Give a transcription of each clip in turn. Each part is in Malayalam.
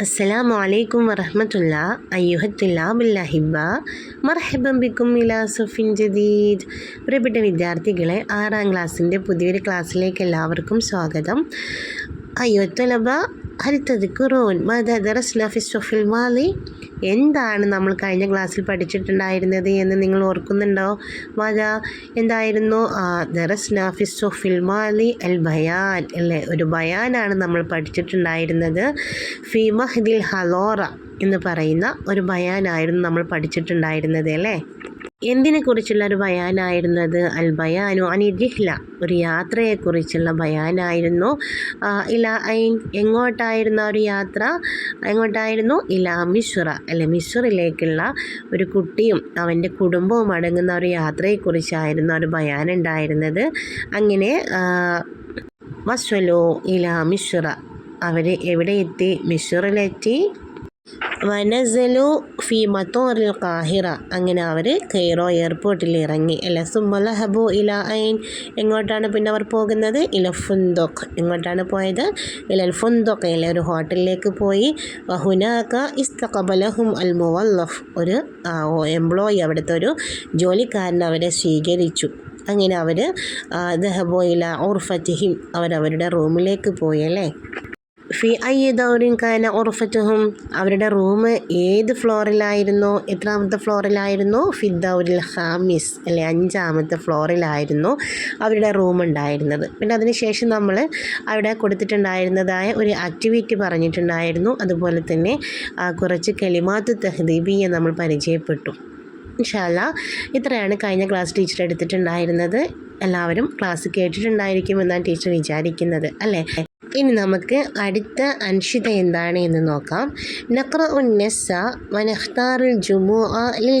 അസ്സലാമു അലൈക്കും വറഹമത്തുള്ള. അയ്യുഹത്തുല്ലാബുല്ലാഹിബ മർഹബം ബിക്കും ഇലാസുഫിൻ ജദീദ്. പ്രിയപ്പെട്ട വിദ്യാർത്ഥികളെ ആറാം ക്ലാസ്സിന്റെ പുതിയൊരു ക്ലാസ്സിലേക്ക് എല്ലാവർക്കും സ്വാഗതം. അയ്യുത്തലബ ഹരിത്തത് കുറോൻ മദ ദറസ്ലാഫിസ് സൊഫിൽ മാലി. എന്താണ് നമ്മൾ കഴിഞ്ഞ ക്ലാസ്സിൽ പഠിച്ചിട്ടുണ്ടായിരുന്നത് എന്ന് നിങ്ങൾ ഓർക്കുന്നുണ്ടോ? വജ എന്തായിരുന്നു? ദറസ് നാഫിസ് ഓഫ് ഫിൽമാലി അൽ ബയാൻ അല്ലേ? ഒരു ബയാനാണ് നമ്മൾ പഠിച്ചിട്ടുണ്ടായിരുന്നത്. ഫി മഹ്ദിൽ ഹലോറ എന്ന് പറയുന്ന ഒരു ബയാനായിരുന്നു നമ്മൾ പഠിച്ചിട്ടുണ്ടായിരുന്നത് അല്ലേ? എന്തിനെ കുറിച്ചുള്ള ഒരു ബയാനായിരുന്നത് അൽ ബയാനു അനി രിഹ്ല ഒരു യാത്രയെക്കുറിച്ചുള്ള ബയാനായിരുന്നു ഇല എങ്ങോട്ടായിരുന്നു ഒരു യാത്ര? എങ്ങോട്ടായിരുന്നു? ഇല മിശ്ര. അല്ലെ മിശ്റിലേക്കുള്ള ഒരു കുട്ടിയും അവന്റെ കുടുംബവും അടങ്ങുന്ന ഒരു യാത്രയെക്കുറിച്ചായിരുന്നു ഒരു ബയാനുണ്ടായിരുന്നത് അങ്ങനെ വസ്വലോ ഇല മിശ്ര. അവർ എവിടെ എത്തി? മിശ്റിലെത്തി വനസലു ഫി മത്തോറിൽ കാഹിറ. അങ്ങനെ അവർ കെയ്റോ എയർപോർട്ടിൽ ഇറങ്ങി. അല്ല സുമലഹബു ഇല ഐൻ. എങ്ങോട്ടാണ് പിന്നെ അവർ പോകുന്നത്? ഇല ഫുന്ദോഖ് എങ്ങോട്ടാണ് പോയത്? ഇല ഫുന്ദോഖ് ഇല ഒരു ഹോട്ടലിലേക്ക് പോയി. വഹുനാക്ക ഇസ്തഖബലഹും അൽ മുവല്ലഫ്. ഒരു എംപ്ലോയി അവിടുത്തെ ഒരു ജോലിക്കാരൻ അവരെ സ്വീകരിച്ചു. അങ്ങനെ അവർ ദഹബോയില ഓർഫത്തിഹിം അവരവരുടെ റൂമിലേക്ക് പോയി അല്ലേ? ഫി ഐ ദൗരിൻ കാന ഉറഫറ്റുഹും അവരുടെ റൂം ഏത് ഫ്ലോറിലായിരുന്നോ? എത്രാമത്തെ ഫ്ലോറിലായിരുന്നോ? ഫിദ്ദൗരിൽ ഹാമിസ് അല്ലെ അഞ്ചാമത്തെ ഫ്ലോറിലായിരുന്നു അവരുടെ റൂം ഉണ്ടായിരുന്നത്. പിന്നെ അതിനുശേഷം നമ്മൾ അവിടെ കൊടുത്തിട്ടുണ്ടായിരുന്നതായ ഒരു ആക്ടിവിറ്റി പറഞ്ഞിട്ടുണ്ടായിരുന്നു. അതുപോലെ തന്നെ കുറച്ച് കെളിമാത്ത് തെഹദീബിയെ നമ്മൾ പരിചയപ്പെട്ടു. ഇൻഷാല്ല ഇത്രയാണ് കഴിഞ്ഞ ക്ലാസ് ടീച്ചർ എടുത്തിട്ടുണ്ടായിരുന്നത്. എല്ലാവരും ക്ലാസ് കേട്ടിട്ടുണ്ടായിരിക്കുമെന്നാണ് ടീച്ചർ വിചാരിക്കുന്നത് അല്ലേ? ഇനി നമുക്ക് അടുത്ത അൻഷിത എന്താണ് എന്ന് നോക്കാം. നക്ര നെസ്സ വനഖ്താറുൽ ജുമു ലിൽ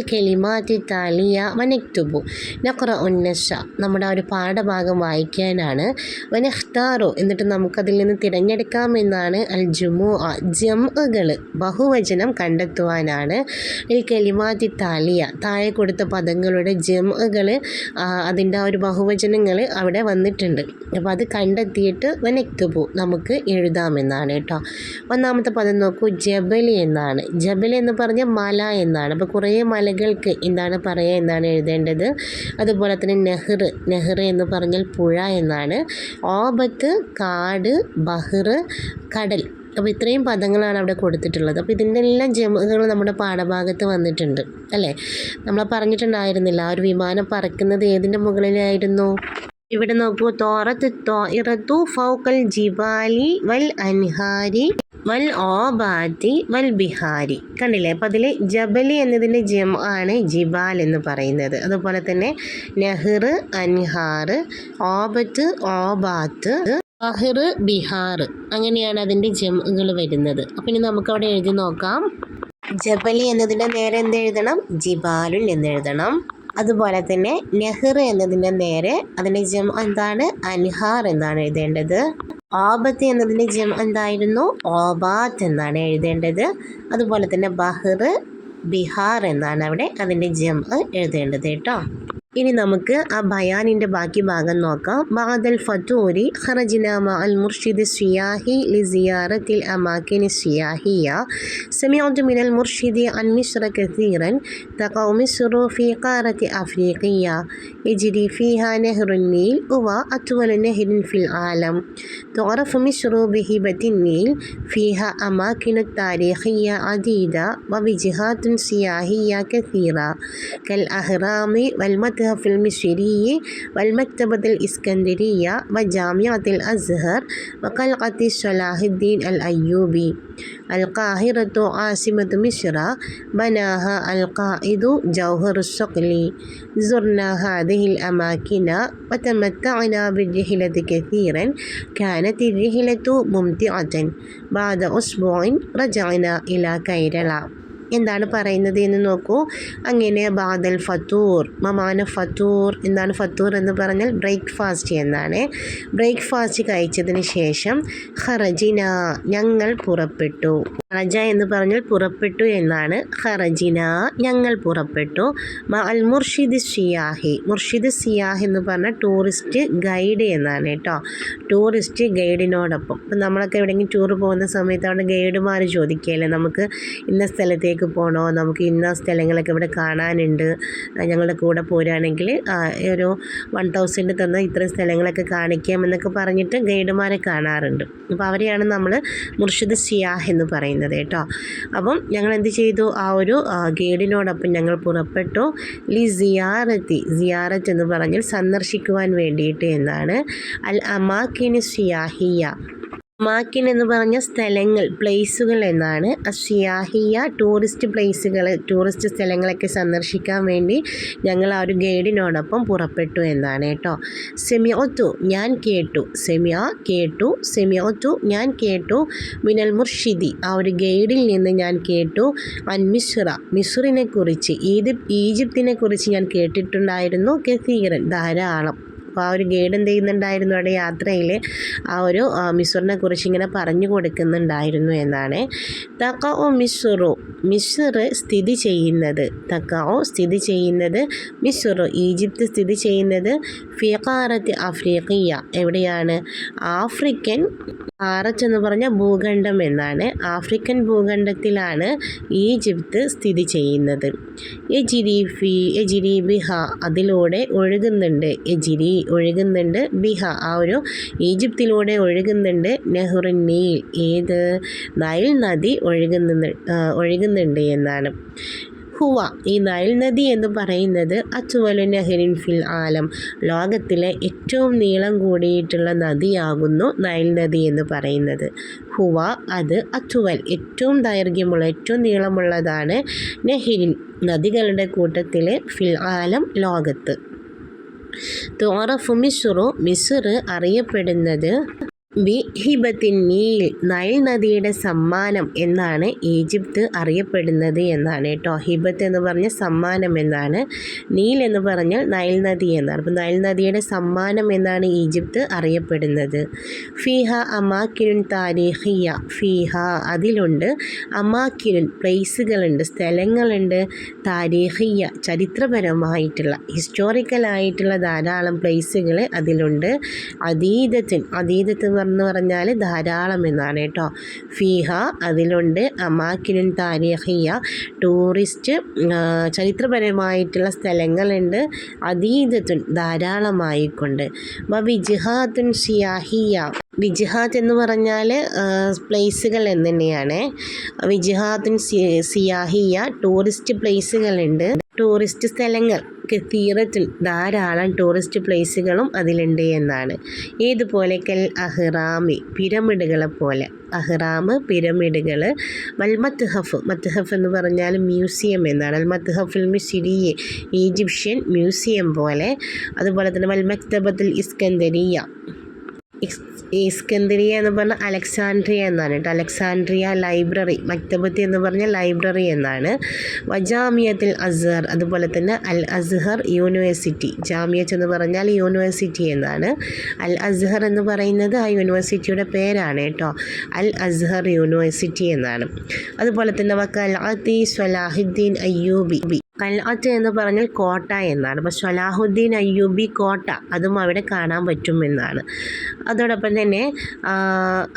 താലിയ വനക്തുബു. നക്ര നെസ്സ നമ്മുടെ ഒരു പാഠഭാഗം വായിക്കാനാണ്. വനഖ്താറു എന്നിട്ട് നമുക്കതിൽ നിന്ന് തിരഞ്ഞെടുക്കാമെന്നാണ് അൽ ജുമു ജംഅകൾ ബഹുവചനം കണ്ടെത്തുവാനാണ്. ലിൽ കെലിമാറ്റി താലിയ താഴെ കൊടുത്ത പദങ്ങളുടെ ജംഅകൾ അതിന്റെ ആ ഒരു ബഹുവചനങ്ങൾ അവിടെ വന്നിട്ടുണ്ട്. അപ്പോൾ അത് കണ്ടെത്തിയിട്ട് വനക്തുബു നമുക്ക് എഴുതാമെന്നാണ് കേട്ടോ. ഒന്നാമത്തെ പദം നോക്കൂ ജബലി എന്നാണ്. ജബലി എന്ന് പറഞ്ഞാൽ മല എന്നാണ്. അപ്പോൾ കുറേ മലകൾക്ക് എന്താണ് പറയുക എന്നാണ് എഴുതേണ്ടത്. അതുപോലെ തന്നെ നെഹ്റ് നെഹ്റ് എന്ന് പറഞ്ഞാൽ പുഴ എന്നാണ്. ഓബത്ത് കാട് ബഹ്റ് കടൽ. അപ്പോൾ ഇത്രയും പദങ്ങളാണ് അവിടെ കൊടുത്തിട്ടുള്ളത്. അപ്പോൾ ഇതിന്റെ എല്ലാം ജമുകൾ നമ്മുടെ പാഠഭാഗത്ത് വന്നിട്ടുണ്ട് അല്ലേ? നമ്മൾ പറഞ്ഞിട്ടുണ്ടായിരുന്നില്ല ആ ഒരു വിമാനം പറക്കുന്നത് ഏതിന്റെ മുകളിലായിരുന്നു? ഇവിടെ നോക്കൂ തോറത്ത് തോറത്തു ഫൗക്കൽ ജിബാലി വൽ അൻഹാരി വൽ ഓബാത്തി വൽ ബിഹാരി. കണ്ടില്ലേ? അപ്പം അതിൽ ജബലി എന്നതിന്റെ ജം ആണ് ജിബാൽ എന്ന് പറയുന്നത്. അതുപോലെ തന്നെ നെഹ്ർ അൻഹാർ ഓബത്ത് ഓബാത്ത് ബഹർ ബിഹാർ അങ്ങനെയാണ് അതിന്റെ ജമുകൾ വരുന്നത്. അപ്പം ഇനി നമുക്കവിടെ എഴുതി നോക്കാം. ജബലി എന്നതിന്റെ നേരെ എന്ത് എഴുതണം ജിബാലുൽ എന്ന് എഴുതണം. അതുപോലെ തന്നെ നെഹ്ർ എന്നതിന്റെ നേരെ അതിന്റെ ജം എന്താണ്? അൻഹാർ എന്നാണ് എഴുതേണ്ടത്. ആബത്ത് എന്നതിന്റെ ജം എന്തായിരുന്നു? ഓബാത്ത് എന്നാണ് എഴുതേണ്ടത്. അതുപോലെ തന്നെ ബഹ്ർ ബിഹാർ എന്നാണ് അവിടെ അതിന്റെ ജം എഴുതേണ്ടത് കേട്ടോ. ഇനി നമുക്ക് ആ ബയാനിൻ്റെ ബാക്കി ഭാഗം നോക്കാം ബാദൽ ഫത്തൂരി ഖറജിന മഅ അൽ മുർഷിദ് സിയാഹി ലിസിയാറത്തിൽ അമാക്കിൻ സിയാഹിയ سمعت من المرشد عن مصر كثيرا تقع مصر في قارة أفريقيا يجري فيها نهر النيل هو أطول نهر في العالم تعرف مصر بهبة النيل فيها أماكن تاريخية عديدة ووجهات سياحية كثيرة كالأهرام والمتحف المصري والمكتبة الإسكندرية وجامعة الأزهر وقلعة صلاح الدين الأيوبي. القاهرة عاصمة مصر بناها القائد جوهر الصقلي زرنا هذه الأماكن وتمتعنا بالرحلة كثيرا كانت الرحلة ممتعة. بعد أسبوع رجعنا إلى كيرلا. എന്താണ് പറയുന്നത് എന്ന് നോക്കൂ. അങ്ങനെ ബാദൽ ഫത്തൂർ മമാന ഫത്തൂർ എന്താണ് ഫത്തൂർ എന്ന് പറഞ്ഞാൽ ബ്രേക്ക്ഫാസ്റ്റ് എന്നാണ്. ബ്രേക്ക്ഫാസ്റ്റ് കഴിച്ചതിന് ശേഷം ഖറജിന ഞങ്ങൾ പുറപ്പെട്ടു. ഖറജ എന്ന് പറഞ്ഞാൽ പുറപ്പെട്ടു എന്നാണ്. ഖറജിന ഞങ്ങൾ പുറപ്പെട്ടു. അൽ മുർഷിദ് സിയാഹി മുർഷിദ് സിയാഹ് എന്ന് പറഞ്ഞാൽ ടൂറിസ്റ്റ് ഗൈഡ് എന്നാണ് കേട്ടോ. ടൂറിസ്റ്റ് ഗൈഡിനോടൊപ്പം ഇപ്പം നമ്മളൊക്കെ എവിടെയെങ്കിലും ടൂർ പോകുന്ന സമയത്ത് അവിടെ ഗൈഡുമാർ ചോദിക്കുകയല്ലേ നമുക്ക് ഇന്ന സ്ഥലത്തേക്ക് പോകണോ നമുക്ക് ഇന്ന സ്ഥലങ്ങളൊക്കെ ഇവിടെ കാണാനുണ്ട്. ഞങ്ങളുടെ കൂടെ പോരാണെങ്കിൽ ഒരു വൺ തൗസൻഡ് തന്ന ഇത്രയും സ്ഥലങ്ങളൊക്കെ കാണിക്കാം എന്നൊക്കെ പറഞ്ഞിട്ട് ഗൈഡുമാരെ കാണാറുണ്ട്. അപ്പോൾ അവരെയാണ് നമ്മൾ മുർഷിദ് സിയാഹ് എന്ന് പറയുന്നത് കേട്ടോ. അപ്പം ഞങ്ങൾ എന്ത് ചെയ്തു? ആ ഒരു ഗൈഡിനോടൊപ്പം ഞങ്ങൾ പുറപ്പെട്ടു. ലി സിയാറത്തി സിയാറത്ത് എന്ന് പറഞ്ഞാൽ സന്ദർശിക്കുവാൻ വേണ്ടിയിട്ട് എന്നാണ്. അൽ അമാക്കിന് സിയാഹിയ. മാക്കിൻ എന്ന് പറഞ്ഞ സ്ഥലങ്ങൾ പ്ലേസുകൾ എന്നാണ്. അഷിയാഹിയ ടൂറിസ്റ്റ് പ്ലേസുകൾ ടൂറിസ്റ്റ് സ്ഥലങ്ങളൊക്കെ സന്ദർശിക്കാൻ വേണ്ടി ഞങ്ങൾ ആ ഒരു ഗൈഡിനോടൊപ്പം പുറപ്പെട്ടു എന്നാണ് കേട്ടോ. സെമിയോത്തു ഞാൻ കേട്ടു. സെമിയ കേട്ടു സെമിയോത്തു ഞാൻ കേട്ടു. മിനൽ മുർഷിദി ആ ഒരു ഗൈഡിൽ നിന്ന് ഞാൻ കേട്ടു. അൻമിശ്ര മിസ്റിനെ കുറിച്ച് ഈജിപ്തിനെ കുറിച്ച് ഞാൻ കേട്ടിട്ടുണ്ടായിരുന്നു. കെസീറൻ ധാരാളം. അപ്പോൾ ആ ഒരു ഗൈഡ് എന്ത് ചെയ്യുന്നുണ്ടായിരുന്നു അവിടെ യാത്രയിൽ ആ ഒരു മിസറിനെ കുറിച്ച് ഇങ്ങനെ പറഞ്ഞു കൊടുക്കുന്നുണ്ടായിരുന്നു എന്നാണ്. തക്കാവോ മിസ്റു മിസ്ർ സ്ഥിതി ചെയ്യുന്നത്. തക്കാവോ സ്ഥിതി ചെയ്യുന്നത് മിസ്റു ഈജിപ്ത് സ്ഥിതി ചെയ്യുന്നത് ഫിഖാറത്ത് ആഫ്രിക്കിയ എവിടെയാണ്? ആഫ്രിക്കൻ ആറച്ച് എന്ന് പറഞ്ഞ ഭൂഖണ്ഡം എന്നാണ്. ആഫ്രിക്കൻ ഭൂഖണ്ഡത്തിലാണ് ഈജിപ്ത് സ്ഥിതി ചെയ്യുന്നത്. എജിരി ഫി എജിരി ബിഹ അതിലൂടെ ഒഴുകുന്നുണ്ട്. എജിരി ഒഴുകുന്നുണ്ട് ബിഹ ആ ഒരു ഈജിപ്തിലൂടെ ഒഴുകുന്നുണ്ട്. നെഹ്റു നീൽ ഏത്? നൈൽ നദി ഒഴുകുന്നു ഒഴുകുന്നുണ്ട് എന്നാണ്. ഹുവ ഈ നൈൽ നദി എന്ന് പറയുന്നത് അച്ചുവലു നെഹ്റിൻ ഫിൽ ആലം. ലോകത്തിലെ ഏറ്റവും നീളം കൂടിയിട്ടുള്ള നദിയാകുന്നു നൈൽ നദി എന്ന് പറയുന്നത്. ഹുവ അത് അച്ചുവൽ ഏറ്റവും ദൈർഘ്യമുള്ള ഏറ്റവും നീളമുള്ളതാണ് നെഹ്റിൻ നദികളുടെ കൂട്ടത്തിലെ ഫിൽ ആലം ലോകത്ത്. തോറഫു മിസുറു മിസുറ് അറിയപ്പെടുന്നത് ബി ഹിബത്തിൻ നീൽ നൈൽ നദിയുടെ സമ്മാനം എന്നാണ് ഈജിപ്ത് അറിയപ്പെടുന്നത് എന്നാണ് കേട്ടോ. ഹിബത്ത് എന്ന് പറഞ്ഞ സമ്മാനം എന്നാണ് നീൽ എന്ന് പറഞ്ഞാൽ നൈൽ നദി എന്നാണ്. അപ്പോൾ നൈൽ നദിയുടെ സമ്മാനം എന്നാണ് ഈജിപ്ത് അറിയപ്പെടുന്നത്. ഫിഹ അമാക്കിരുൻ താരീഹിയ ഫിഹ അതിലുണ്ട്. അമാക്കിരുൻ പ്ലേസുകളുണ്ട് സ്ഥലങ്ങളുണ്ട്. താരീഹിയ ചരിത്രപരമായിട്ടുള്ള ഹിസ്റ്റോറിക്കലായിട്ടുള്ള ധാരാളം പ്ലേസുകൾ അതിലുണ്ട്. അതീതത്തിൻ അതീതത്ത് എന്ന് പറഞ്ഞാൽ ധാരാളം എന്നാണ് കേട്ടോ. ഫീഹ അതിലുണ്ട്. അമാക്കിനും താരിഹിയ ടൂറിസ്റ്റ് ചരിത്രപരമായിട്ടുള്ള സ്ഥലങ്ങളുണ്ട്. അതീതത്തുൻ ധാരാളമായിക്കൊണ്ട്. വിജിഹാത്തുൻ സിയാഹിയ. വിജിഹാത്ത് എന്ന് പറഞ്ഞാൽ പ്ലേസുകൾ എന്ന് തന്നെയാണ്. വിജിഹാത്തുൻ സിയാഹിയ ടൂറിസ്റ്റ് പ്ലേസുകളുണ്ട്. ടൂറിസ്റ്റ് സ്ഥലങ്ങൾ. കത്തീറത്തിൽ ധാരാളം ടൂറിസ്റ്റ് പ്ലേസുകളും അതിലുണ്ട് എന്നാണ്. ഏതുപോലെ കൽ അഹ്റാമി പിരമിഡുകളെ പോലെ. അഹ്റാമ് പിരമിഡുകൾ വൽ മത്ഹഫ് എന്ന് പറഞ്ഞാൽ മ്യൂസിയം എന്നാണ്. അൽ മത്ഹഫുൽ ഈജിപ്ഷ്യൻ മ്യൂസിയം പോലെ. അതുപോലെ തന്നെ വൽ മക്തബത്തുൽ ഇസ്കന്ദരിയ. ഇസ്- ഇസ്കന്ദരിയ എന്ന് പറഞ്ഞാൽ അലക്സാൻഡ്രിയ എന്നാണ് കേട്ടോ. അലക്സാൻഡ്രിയ ലൈബ്രറി മക്തബത്ത് എന്ന് പറഞ്ഞാൽ ലൈബ്രറി എന്നാണ്. വജാമിയത്തിൽ അസ്ഹർ അതുപോലെ തന്നെ അൽ അസ്ഹർ യൂണിവേഴ്സിറ്റി ജാമിയത്ത് എന്ന് പറഞ്ഞാൽ യൂണിവേഴ്സിറ്റി എന്നാണ്. അൽ അസ്ഹർ എന്ന് പറയുന്നത് ആ യൂണിവേഴ്സിറ്റിയുടെ പേരാണ് കേട്ടോ. അൽ അസ്ഹർ യൂണിവേഴ്സിറ്റി എന്നാണ്. അതുപോലെ തന്നെ വക്കൽ അതി സ്വലാഹുദ്ദീൻ അയ്യൂബി. കൽഅത്ത് എന്ന് പറഞ്ഞാൽ കോട്ട എന്നാണ്. അപ്പോൾ സലാഹുദ്ദീൻ അയ്യൂബി കോട്ട അതും അവിടെ കാണാൻ പറ്റുമെന്നാണ്. അതോടൊപ്പം തന്നെ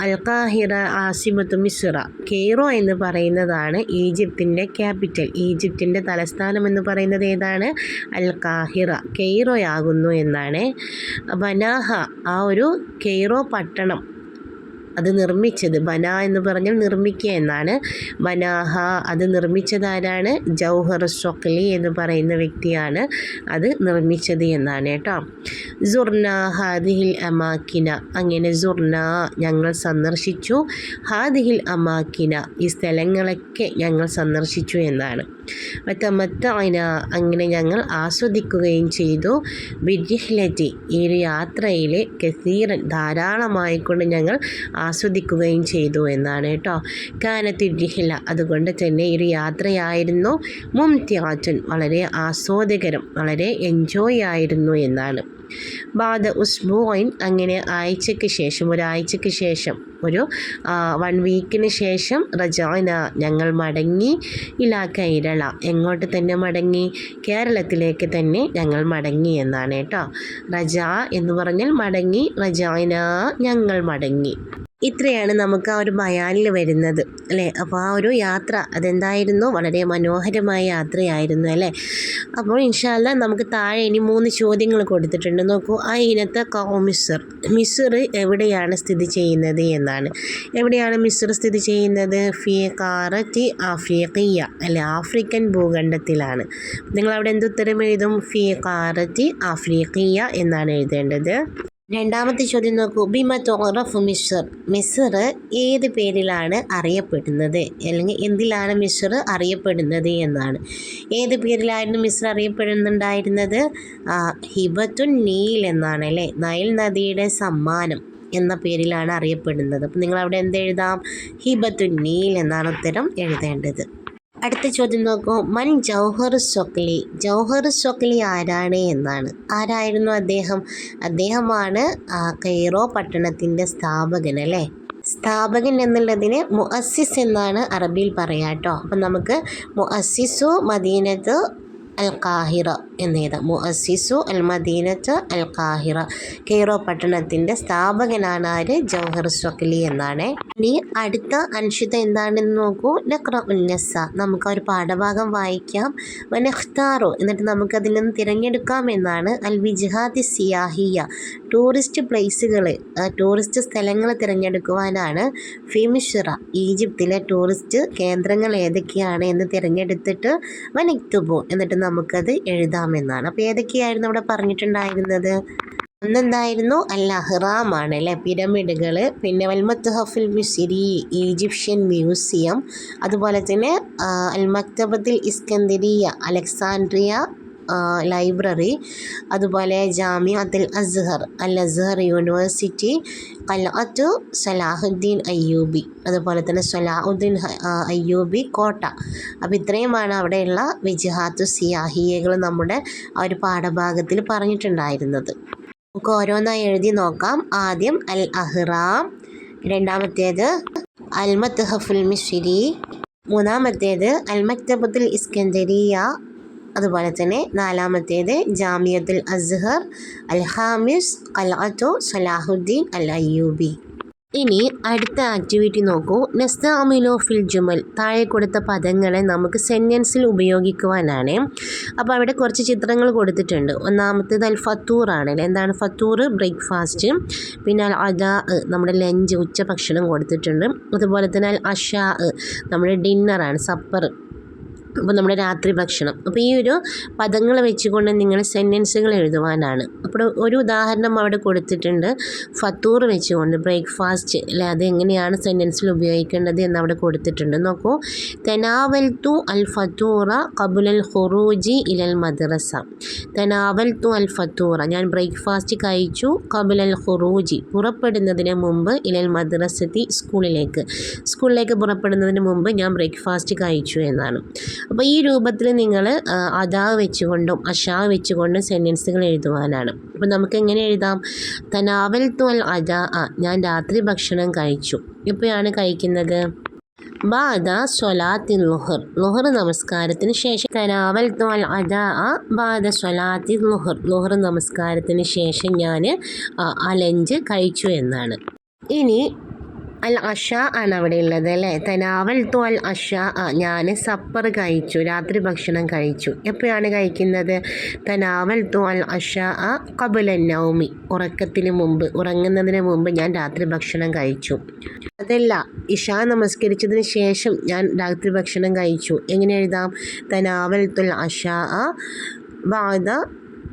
അൽഖാഹിറ ആസിമത്ത് മിസ്ര കെയ്റോ എന്ന് പറയുന്നതാണ് ഈജിപ്തിന്റെ ക്യാപിറ്റൽ. ഈജിപ്തിന്റെ തലസ്ഥാനം എന്ന് പറയുന്നത് ഏതാണ്? അൽഖാഹിറ കെയ്റോയാകുന്നു എന്നാണ്. ബനാഹ ആ ഒരു കെയ്റോ പട്ടണം അത് നിർമ്മിച്ചത്. ബന എന്ന് പറഞ്ഞാൽ നിർമ്മിക്കുക എന്നാണ്. ബനാഹ അത് നിർമ്മിച്ചതാരാണ് ജൗഹർ ഷൊക്ലി എന്ന് പറയുന്ന വ്യക്തിയാണ് അത് നിർമ്മിച്ചത് എന്നാണ് കേട്ടോ. സുർണ ഹാദിഹിൽ അമാക്കിന. അങ്ങനെ സുർണ ഞങ്ങൾ സന്ദർശിച്ചു. ഹാദിഹിൽ അമാക്കിന ഈ സ്ഥലങ്ങളൊക്കെ ഞങ്ങൾ സന്ദർശിച്ചു എന്നാണ്. വത്തമത്തഅന അങ്ങനെ ഞങ്ങൾ ആസ്വദിക്കുകയും ചെയ്തു. ബിജിഹ്ലറ്റി ഈ ഒരു യാത്രയിൽ കസീറൻ ധാരാളമായിക്കൊണ്ട് ഞങ്ങൾ ആസ്വദിക്കുകയും ചെയ്തു എന്നാണ് കേട്ടോ. കാനത്തിരിഹില അതുകൊണ്ട് തന്നെ ഈ ഒരു യാത്രയായിരുന്നു. മുംത്യാറ്റുൻ വളരെ ആസ്വാദകരം വളരെ എൻജോയ് ആയിരുന്നു എന്നാണ്. ബാദ ഉസ്ബോയിൻ അങ്ങനെ ആഴ്ചയ്ക്ക് ശേഷം ഒരാഴ്ചയ്ക്ക് ശേഷം ഒരു വൺ വീക്കിന് ശേഷം റജാന ഞങ്ങൾ മടങ്ങി ഇലാ കൈരള. എങ്ങോട്ട് തന്നെ മടങ്ങി? കേരളത്തിലേക്ക് തന്നെ ഞങ്ങൾ മടങ്ങി എന്നാണ് കേട്ടോ. റജ എന്ന് പറഞ്ഞാൽ മടങ്ങി റജാന ഞങ്ങൾ മടങ്ങി. ഇത്രയാണ് നമുക്ക് ആ ഒരു ബയാനിൽ വരുന്നത് അല്ലേ? അപ്പോൾ ആ ഒരു യാത്ര അതെന്തായിരുന്നു? വളരെ മനോഹരമായ യാത്രയായിരുന്നു അല്ലേ? അപ്പോൾ ഇൻഷാല്ല നമുക്ക് താഴെ ഇനി മൂന്ന് ചോദ്യങ്ങൾ കൊടുത്തിട്ടുണ്ട്. നോക്കൂ ആ ഇനത്തെ കോമിസർ മിസർ. എവിടെയാണ് സ്ഥിതി ചെയ്യുന്നത് എന്നാണ്. എവിടെയാണ് മിസർ സ്ഥിതി ചെയ്യുന്നത്? ഫിയ കാററ്റി ആഫ്രിക്കിയ അല്ലെ? ആഫ്രിക്കൻ ഭൂഖണ്ഡത്തിലാണ്. നിങ്ങൾ അവിടെ എന്തുത്തരം എഴുതും? ഫിയ കാററ്റി ആഫ്രിക്കിയ എന്നാണ് എഴുതേണ്ടത്. രണ്ടാമത്തെ ചോദ്യം നോക്കൂ. ബിമ മിഷർ മിസർ ഏത് പേരിലാണ് അറിയപ്പെടുന്നത്? അല്ലെങ്കിൽ എന്തിലാണ് മിഷർ അറിയപ്പെടുന്നത് എന്നാണ്. ഏത് പേരിലായിരുന്നു മിസർ അറിയപ്പെടുന്നുണ്ടായിരുന്നത്? ഹിബത്തുൻ നീൽ എന്നാണ് അല്ലേ? നൈൽ നദിയുടെ സമ്മാനം എന്ന പേരിലാണ് അറിയപ്പെടുന്നത്. അപ്പം നിങ്ങൾ അവിടെ എന്തെഴുതാം? ഹിബത്തുൻ നീൽ എന്നാണ് ഉത്തരം എഴുതേണ്ടത്. അടുത്ത ചോദ്യം നോക്കൂ. മൻ ജൗഹർ സ്വക്ലി. ജൗഹർ സ്വക്ലി ആരാണ് എന്നാണ്. ആരായിരുന്നു അദ്ദേഹം? അദ്ദേഹമാണ് കൈറോ പട്ടണത്തിന്റെ സ്ഥാപകൻ അല്ലേ? സ്ഥാപകൻ എന്നുള്ളതിന് മുഅസ്സിസ് എന്നാണ് അറബിയിൽ പറയാട്ടോ. അപ്പം നമുക്ക് മുഅസ്സിസു മദീനത്ത് അൽ കാഹിറ എന്നെഴുതാം മുഅസിസു അൽ മദീനത്ത് അൽ കാഹിറ കെയ്റോ പട്ടണത്തിന്റെ സ്ഥാപകനാണ് ആര്? ജൗഹർ സ്വക്ലി എന്നാണ്. ഇനി അടുത്ത അൻഷിത എന്താണെന്ന് നോക്കൂ. നക്ര ഉന്നസ നമുക്ക് ഒരു പാഠഭാഗം വായിക്കാം. വനഖ്താറു. എന്നിട്ട് നമുക്കതിൽ നിന്ന് തിരഞ്ഞെടുക്കാം എന്നാണ്. അൽ വിജിഹാദി സിയാഹിയ. ടൂറിസ്റ്റ് പ്ലേസുകൾ ടൂറിസ്റ്റ് സ്ഥലങ്ങൾ തിരഞ്ഞെടുക്കുവാനാണ് ഫിമിഷിറ. ഈജിപ്തിലെ ടൂറിസ്റ്റ് കേന്ദ്രങ്ങൾ ഏതൊക്കെയാണ് എന്ന് തിരഞ്ഞെടുത്തിട്ട് വനിക്തുബു. എന്നിട്ട് നമുക്കത് എഴുതാമെന്നാണ്. അപ്പോൾ ഏതൊക്കെയായിരുന്നു അവിടെ പറഞ്ഞിട്ടുണ്ടായിരുന്നത്? ഒന്നെന്തായിരുന്നു അൽ അഹ്റാമാണ് അല്ലേ? പിരമിഡുകൾ പിന്നെ വൽമത്ത് ഹഫിൽ മിസിരി ഈജിപ്ഷ്യൻ മ്യൂസിയം അതുപോലെ തന്നെ അൽ മക്തബത്തിൽ ഇസ്കന്ദരിയ അലക്സാൻഡ്രിയ ലൈബ്രറി അതുപോലെ Jamiathul Azhar Al Azhar University കലഅത്തു സലാഹുദ്ദീൻ അയ്യൂബി അതുപോലെ തന്നെ സലാഹുദ്ദീൻ അയ്യൂബി കോട്ട. അപ്പോൾ ഇത്രയുമാണ് അവിടെയുള്ള വിജഹാത്തു സിയാഹിയകൾ നമ്മുടെ ആ ഒരു പാഠഭാഗത്തിൽ പറഞ്ഞിട്ടുണ്ടായിരുന്നത്. നമുക്ക് ഓരോന്നായി എഴുതി നോക്കാം. ആദ്യം അൽ അഹ്റാം രണ്ടാമത്തേത് അൽ മത്ഹഫുൽ മിഷിരി മൂന്നാമത്തേത് അൽ മക്തബത്തുൽ ഇസ്കന്ദരിയ അതുപോലെ തന്നെ നാലാമത്തേത് Jamiatul Azhar Al Hamis Salahuddin Al Ayyubi ഇനി അടുത്ത ആക്ടിവിറ്റി നോക്കൂ. നസ്താമിലോ ഫിൽ ജുമൽ താഴെ കൊടുത്ത പദങ്ങളെ നമുക്ക് സെന്റൻസിൽ ഉപയോഗിക്കുവാനാണ്. അപ്പോൾ അവിടെ കുറച്ച് ചിത്രങ്ങൾ കൊടുത്തിട്ടുണ്ട്. ഒന്നാമത്തേത് അൽ ഫത്തൂർ ആണ് എന്താണ് ഫത്തൂർ? ബ്രേക്ക്ഫാസ്റ്റ്. പിന്നെ അൽ അദാ നമ്മുടെ ലഞ്ച് ഉച്ചഭക്ഷണം കൊടുത്തിട്ടുണ്ട്. അതുപോലെ തന്നെ അൽ അഷാ നമ്മുടെ ഡിന്നറാണ് സപ്പർ. അപ്പോൾ നമ്മുടെ രാത്രി ഭക്ഷണം. അപ്പോൾ ഈ ഒരു പദങ്ങൾ വെച്ചുകൊണ്ട് നിങ്ങൾ സെന്റൻസുകൾ എഴുതുവാനാണ്. അപ്പോൾ ഒരു ഉദാഹരണം അവിടെ കൊടുത്തിട്ടുണ്ട്. ഫത്തൂർ വെച്ചുകൊണ്ട് ബ്രേക്ക്ഫാസ്റ്റ് അല്ലെ അത് എങ്ങനെയാണ് സെന്റൻസിൽ ഉപയോഗിക്കേണ്ടത് എന്ന് അവിടെ കൊടുത്തിട്ടുണ്ട്. നോക്കൂ. തെനാവൽ തു അൽ ഫത്തൂറ കബുലൽ ഹുറൂജി ഇലൽ മദ്രസ. തെനാവൽ തു അൽ ഫത്തൂറ ഞാൻ ബ്രേക്ക്ഫാസ്റ്റ് കഴിച്ചു. കബുലൽ ഹുറൂജി പുറപ്പെടുന്നതിന് മുമ്പ് ഇലൽ മദ്രസത്തി സ്കൂളിലേക്ക്. സ്കൂളിലേക്ക് പുറപ്പെടുന്നതിന് മുമ്പ് ഞാൻ ബ്രേക്ക്ഫാസ്റ്റ് കഴിച്ചു എന്നാണ്. അപ്പോൾ ഈ രൂപത്തിൽ നിങ്ങൾ അതാ വെച്ചുകൊണ്ടും അഷാ വെച്ചുകൊണ്ടും സെന്റൻസുകൾ എഴുതുവാനാണ്. അപ്പോൾ നമുക്ക് എങ്ങനെ എഴുതാം? തനാവൽ തുൽ അദാ ഞാൻ രാത്രി ഭക്ഷണം കഴിച്ചു. എപ്പോഴാണ് കഴിക്കുന്നത്. ബാദ സ്വലാത്തി ലുഹർ. ലുഹർ നമസ്കാരത്തിന് ശേഷം തനാവൽ തുൽ അദാ ബാദ സ്വലാത്തി ലുഹർ. ലുഹർ നമസ്കാരത്തിന് ശേഷം ഞാൻ അലഞ്ച് ലഞ്ച് കഴിച്ചു എന്നാണ്. ഇനി അൽ അഷ ആണ് അവിടെ ഉള്ളത് അല്ലേ? തനാവൽ തു അൽ അഷ. ഞാൻ സപ്പർ കഴിച്ചു രാത്രി ഭക്ഷണം കഴിച്ചു. എപ്പോഴാണ് കഴിക്കുന്നത്? തനാവൽ തു അൽ അഷ കബുല നൗമി. ഉറക്കത്തിന് മുമ്പ് ഉറങ്ങുന്നതിന് മുമ്പ് ഞാൻ രാത്രി ഭക്ഷണം കഴിച്ചു. അതല്ല ഇഷ നമസ്കരിച്ചതിന് ശേഷം ഞാൻ രാത്രി ഭക്ഷണം കഴിച്ചു. എങ്ങനെ എഴുതാം? തനാവൽ തുൽ അഷ ബാദ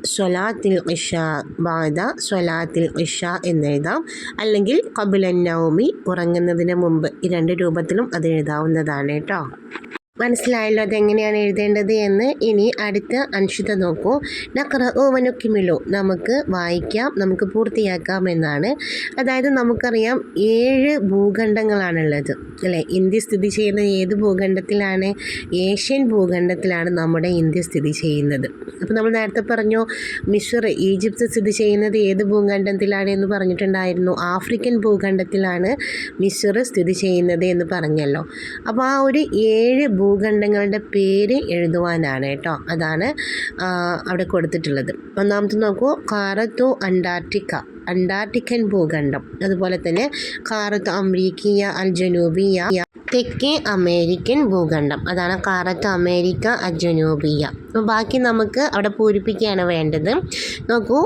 സ്വലാത്തിൽ ഇഷ ബാദ സ്വലാത്തിൽ ഇഷ എന്നെഴുതാം അല്ലെങ്കിൽ കബുലൻ നൗമി ഉറങ്ങുന്നതിന് മുമ്പ് ഈ രണ്ട് രൂപത്തിലും അത് എഴുതാവുന്നതാണ് കേട്ടോ. മനസ്സിലായല്ലോ അതെങ്ങനെയാണ് എഴുതേണ്ടത് എന്ന്. ഇനി അടുത്ത അൻഷിത നോക്കൂ. നക്ര ഓവനൊക്കിമിലോ നമുക്ക് വായിക്കാം നമുക്ക് പൂർത്തിയാക്കാം എന്നാണ്. അതായത് നമുക്കറിയാം ഏഴ് ഭൂഖണ്ഡങ്ങളാണുള്ളത്. അല്ലേ? ഇന്ത്യ സ്ഥിതി ചെയ്യുന്ന ഏത് ഭൂഖണ്ഡത്തിലാണ്? ഏഷ്യൻ ഭൂഖണ്ഡത്തിലാണ് നമ്മുടെ ഇന്ത്യ സ്ഥിതി ചെയ്യുന്നത്. അപ്പോൾ നമ്മൾ നേരത്തെ പറഞ്ഞു മിഷർ ഈജിപ്ത് സ്ഥിതി ചെയ്യുന്നത് ഏത് ഭൂഖണ്ഡത്തിലാണ് എന്ന് പറഞ്ഞിട്ടുണ്ടായിരുന്നു. ആഫ്രിക്കൻ ഭൂഖണ്ഡത്തിലാണ് മിഷർ സ്ഥിതി ചെയ്യുന്നത് എന്ന് പറഞ്ഞല്ലോ. അപ്പോൾ ആ ഒരു ഏഴ് ഭൂഖണ്ഡങ്ങളുടെ പേര് എഴുതുവാനാണ് കേട്ടോ. അതാണ് അവിടെ കൊടുത്തിട്ടുള്ളത്. ഒന്നാമത്തെ നോക്കൂ കാറത്തു അന്റാർട്ടിക്ക. അന്റാർട്ടിക്കൻ ഭൂഖണ്ഡം. അതുപോലെ തന്നെ കാറത്ത് അമേരിക്കിയ അൽ ജനൂബിയ തെക്കേ അമേരിക്കൻ ഭൂഖണ്ഡം. അതാണ് കാറത്ത് അമേരിക്ക അൽ ജനൂബിയ അപ്പോൾ ബാക്കി നമുക്ക് അവിടെ പൂരിപ്പിക്കുകയാണ് വേണ്ടത്. നോക്കൂ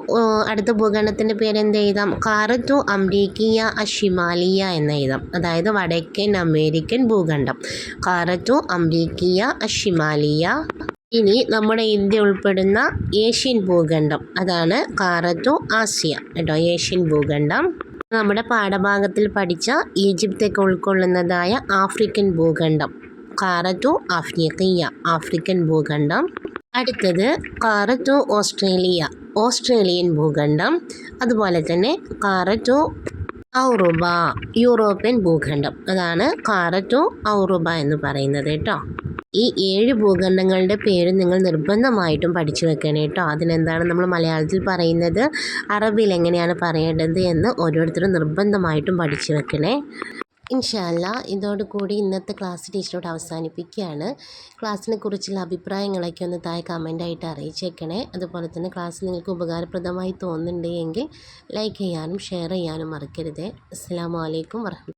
അടുത്ത ഭൂഖണ്ഡത്തിന്റെ പേര് എന്ത് എഴുതാം? കാറത്തു അംരീക്കിയ അഷിമാലിയ എന്ന് എഴുതാം. അതായത് വടക്കൻ അമേരിക്കൻ ഭൂഖണ്ഡം. കാറത്തു അംരീക്കിയ അഷിമാലിയ ഇനി നമ്മുടെ ഇന്ത്യ ഉൾപ്പെടുന്ന ഏഷ്യൻ ഭൂഖണ്ഡം. അതാണ് കാറത്തു ആസിയ കേട്ടോ ഏഷ്യൻ ഭൂഖണ്ഡം. നമ്മുടെ പാഠഭാഗത്തിൽ പഠിച്ച ഈജിപ്തൊക്കെ ഉൾക്കൊള്ളുന്നതായ ആഫ്രിക്കൻ ഭൂഖണ്ഡം. കാറത്തു ആഫ്രിക്കിയ ആഫ്രിക്കൻ ഭൂഖണ്ഡം. അടുത്തത് കാറത്തു ഓസ്ട്രേലിയ ഓസ്ട്രേലിയൻ ഭൂഖണ്ഡം. അതുപോലെ തന്നെ കാറത്തു ഔറുബ യൂറോപ്യൻ ഭൂഖണ്ഡം. അതാണ് കാറത്തു ഔറുബ എന്ന് പറയുന്നത് കേട്ടോ. ഈ ഏഴ് ഭൂഖണ്ഡങ്ങളുടെ പേര് നിങ്ങൾ നിർബന്ധമായിട്ടും പഠിച്ചു വെക്കണം കേട്ടോ. അതിനെന്താണ് നമ്മൾ മലയാളത്തിൽ പറയുന്നത്? അറബിയിൽ എങ്ങനെയാണ് പറയേണ്ടത് എന്ന് ഓരോരുത്തരും നിർബന്ധമായിട്ടും പഠിച്ചു വെക്കണേ. ഇൻഷാല്ല ഇതോടുകൂടി ഇന്നത്തെ ക്ലാസ് ടീച്ചറോട് അവസാനിപ്പിക്കുകയാണ്. ക്ലാസ്സിനെ കുറിച്ചുള്ള അഭിപ്രായങ്ങളൊക്കെ ഒന്ന് താഴെ കമന്റായിട്ട് അറിയിച്ചേക്കണേ അതുപോലെ തന്നെ ക്ലാസ് നിങ്ങൾക്ക് ഉപകാരപ്രദമായി തോന്നുന്നുണ്ടെങ്കിൽ ലൈക്ക് ചെയ്യാനും ഷെയർ ചെയ്യാനും മറക്കരുത്. അസ്സാം വലൈക്കും വർഹമ